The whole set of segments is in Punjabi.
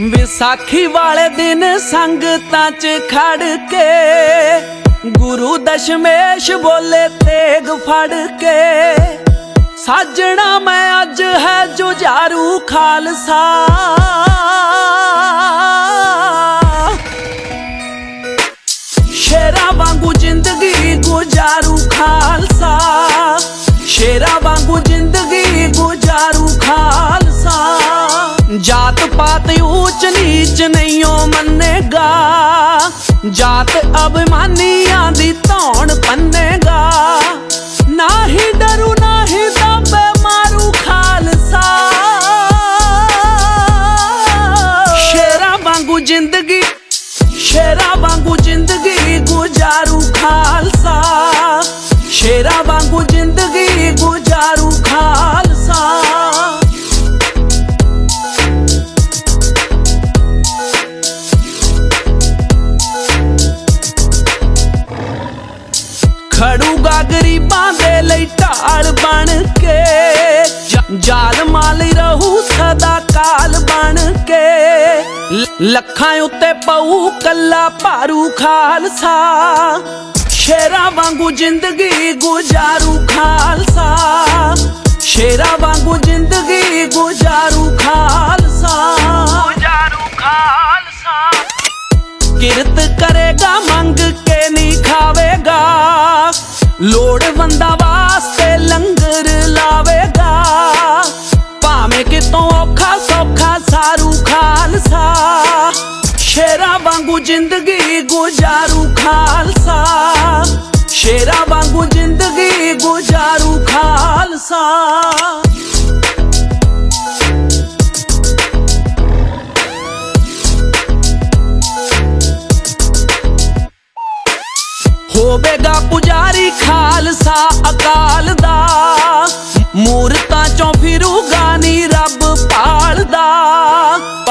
ਵਿਸਾਖੀ ਵਾਲੇ ਦਿਨ ਸੰਗਤਾਂ 'ਚ ਖੜ ਕੇ ਗੁਰੂ ਦਸ਼ਮੇਸ਼ ਬੋਲੇ ਤੇਗ ਫੜ ਕੇ, ਸਾਜਣਾ ਮੈਂ ਅੱਜ ਹੈ ਜੁਝਾਰੂ ਖਾਲਸਾ। ਸ਼ੇਰਾ ਵਾਂਗੂ ਜ਼ਿੰਦਗੀ ਗੁਜ਼ਾਰੂ ਖਾਲਸਾ, ਸ਼ੇਰਾ ਵਾਂਗੂ ਜ਼ਿੰਦਗੀ ਗੁਜ਼ਾਰੂ ਖਾਲਸਾ। ਜਾਤ ਪਾਤ ਊਚ ਨੀਚ ਨਹੀਂਓ ਮੰਨੇਗਾ। ਜਾਤ ਅਭਿਮਾਨੀਆਂ ਦੀ ਧੌਣ ਪੰਨੇਗਾ। ਗਰੀਬਾਂ ਲਈ ਢਾਲ ਬਣ ਕੇ। ਜ- ਜ਼ਾਲਮਾਂ ਰਹੂ ਸਦਾ ਕਾਲ ਬਣ ਕੇ। ਲੱਖਾਂ ਉੱਤੇ ਪਊ ਕੱਲਾ ਭਾਰੂ ਖਾਲਸਾ। ਸ਼ੇਰਾਂ ਵਾਂਗੂ ਜ਼ਿੰਦਗੀ ਗੁਜ਼ਾਰੂ ਖਾਲਸਾ। ਸ਼ੇਰਾ ਵਾਂਗੂ ਜ਼ਿੰਦਗੀ ਗੁਜ਼ਾਰੂ ਖਾਲਸਾ। ਜ਼ਿੰਦਗੀ ਗੁਜ਼ਾਰੂ ਖਾਲਸਾ ਸ਼ੇਰਾ ਵਾਂਗੂ ਜ਼ਿੰਦਗੀ ਗੁਜ਼ਾਰੂ ਖਾਲਸਾ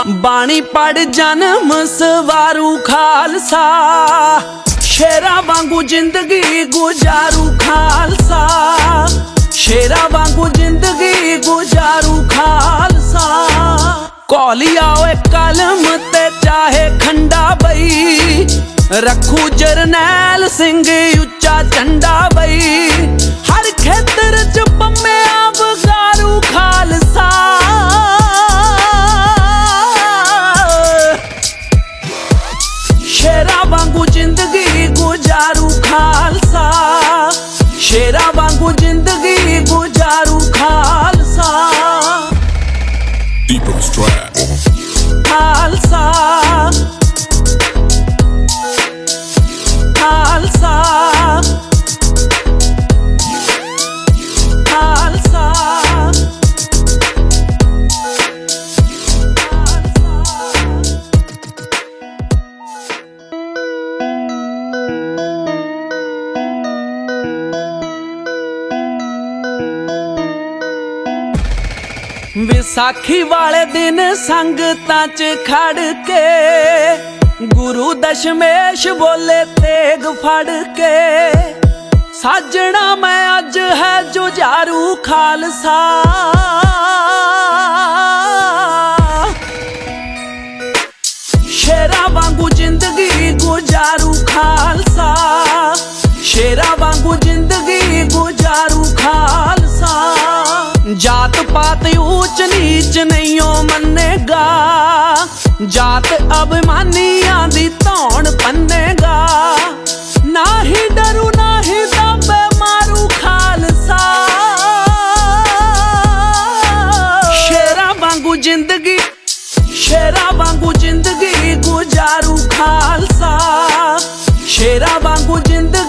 ਬਾਣੀ ਪੜ ਜਨਮ ਸਵਾਰੂ ਖਾਲਸਾ। ਸ਼ੇਰਾਂ ਵਾਂਗੂ ਜ਼ਿੰਦਗੀ ਗੁਜ਼ਾਰੂ ਖਾਲਸਾ। ਸ਼ੇਰਾਂ ਵਾਂਗੂ ਜ਼ਿੰਦਗੀ ਗੁਜ਼ਾਰੂ ਖਾਲਸਾ। ਕੋਲੀਆ ਓਏ ਕਲਮ ਤੇ ਚਾਹੇ ਖੰਡਾ ਬਈ। ਰੱਖੂ ਜਰਨੈਲ ਸਿੰਘ ਉੱਚਾ ਝੰਡਾ ਬਈ। ਹਰ ਖੇਤਰ ਸ਼ੇਰਾਂ ਵਾਂਗੂ ਵਿਸਾਖੀ ਵਾਲੇ ਦਿਨ ਸੰਗਤਾਂ 'ਚ ਖੜ ਕੇ ਗੁਰੂ ਦਸ਼ਮੇਸ਼ ਬੋਲੇ ਤੇਗ ਫੜ ਕੇ, ਸਾਜਣਾ ਮੈਂ ਅੱਜ ਹੈ ਜੁਝਾਰੂ ਖਾਲਸਾ। ਸ਼ੇਰਾ ਵਾਂਗੂ ਜ਼ਿੰਦਗੀ ਗੁਜ਼ਾਰ ऊंच नीच नहीं ओ मनेगा जात अभिमानियां दी तौण पन्नेगा ना ही डरू ना ही दबे मारू खालसा शेरा वांगू जिंदगी शेरा वांगू जिंदगी गुजारू खालसा शेरा वांगू जिंदगी